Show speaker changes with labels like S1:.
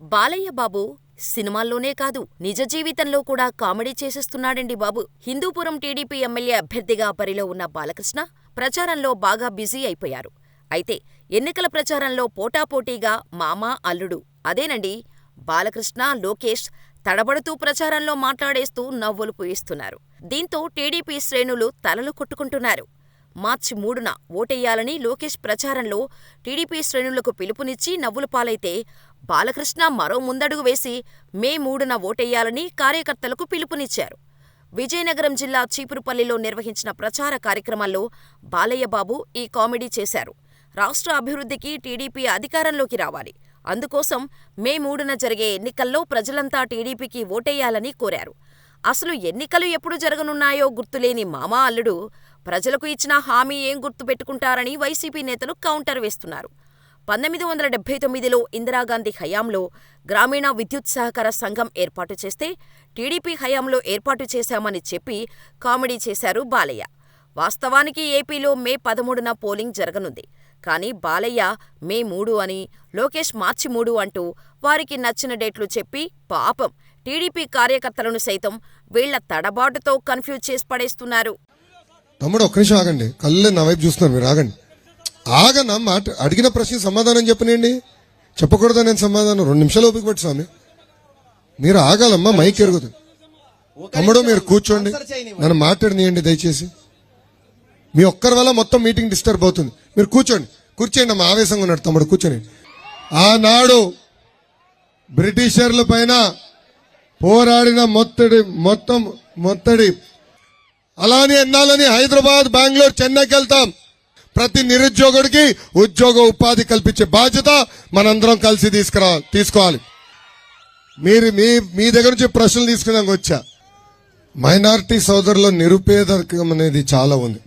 S1: బాలయ్య బాబు సినిమాల్లోనే కాదు నిజ జీవితంలో కూడా కామెడీ చేసేస్తున్నాడండి బాబు. హిందూపురం టీడీపీ ఎమ్మెల్యే అభ్యర్థిగా బరిలో ఉన్న బాలకృష్ణ ప్రచారంలో బాగా బిజీ అయిపోయారు. అయితే ఎన్నికల ప్రచారంలో పోటాపోటీగా మామ, అల్లుడు అదేనండి బాలకృష్ణ, లోకేష్ తడబడుతూ ప్రచారంలో మాట్లాడేస్తూ నవ్వులు పూయిస్తున్నారు. దీంతో టీడీపీ శ్రేణులు తలలు కొట్టుకుంటున్నారు. మార్చి మూడున ఓటెయ్యాలని లోకేష్ ప్రచారంలో టీడీపీ శ్రేణులకు పిలుపునిచ్చి నవ్వుల పాలైతే బాలకృష్ణ మరో ముందడుగు వేసి మే మూడున ఓటెయ్యాలని కార్యకర్తలకు పిలుపునిచ్చారు. విజయనగరం జిల్లా చీపురుపల్లిలో నిర్వహించిన ప్రచార కార్యక్రమంలో బాలయ్యబాబు ఈ కామెడీ చేశారు. రాష్ట్ర అభివృద్ధికి టీడీపీ అధికారంలోకి రావాలి. అందుకోసం మే మూడున జరిగే ఎన్నికల్లో ప్రజలంతా టీడీపీకి ఓటెయ్యాలని కోరారు. అసలు ఎన్నికలు ఎప్పుడు జరగనున్నాయో గుర్తులేని మామ, అల్లుడు ప్రజలకు ఇచ్చిన హామీ ఏం గుర్తు పెట్టుకుంటారని వైసీపీ నేతలు కౌంటర్ వేస్తున్నారు. పంతొమ్మిది వందల డెబ్బై తొమ్మిదిలో ఇందిరాగాంధీ హయాంలో గ్రామీణ విద్యుత్ సహకార సంఘం ఏర్పాటు చేస్తే టీడీపీ హయాంలో ఏర్పాటు చేశామని చెప్పి కామెడీ చేశారు బాలయ్య. వాస్తవానికి ఏపీలో మే పదమూడున పోలింగ్ జరగనుంది. కానీ బాలయ్య మే మూడు అని, లోకేష్ మార్చి మూడు అంటూ వారికి నచ్చిన డేట్లు చెప్పి పాపం టీడీపీ కార్యకర్తలను సైతం వీళ్ళ తడబాటుతో కన్ఫ్యూజ్ చేసి పడేస్తున్నారు.
S2: తమ్ముడు ఒక్క నిమిషం ఆగండి కళ్ళు నా వైపు చూస్తున్నారు మీరు ఆగండి ఆగన్నా మాట? అడిగిన ప్రశ్న సమాధానం చెప్పనండి చెప్పకూడదా నేను సమాధానం? రెండు నిమిషాలు ఓపిక పట్టు స్వామి. మీరు ఆగాలమ్మా మైక్ ఎరుగుతుంది. తమ్ముడు మీరు కూర్చోండి. నన్ను మాట్లాడనీయండి దయచేసి. మీ ఒక్కరి వల్ల మొత్తం మీటింగ్ డిస్టర్బ్ అవుతుంది. మీరు కూర్చోండి. కూర్చోండి అమ్మా ఆవేశంగా ఉన్నాడు తమ్ముడు కూర్చోండి. ఆనాడు బ్రిటిషర్ల పైన పోరాడిన మొత్తడి మొత్తం మొత్తడి. అలానే ఎన్నాలని హైదరాబాద్ బెంగళూరు చెన్నైకి వెళ్తాం. ప్రతి నిరుద్యోగుడికి ఉద్యోగ ఉపాధి కల్పించే బాధ్యత మనందరం కలిసి తీసుకురా తీసుకోవాలి. మీరు మీ మీ దగ్గర నుంచి ప్రశ్నలు తీసుకున్నాక వచ్చా. మైనారిటీ సోదరుల నిరుపేదకం అనేది చాలా ఉంది.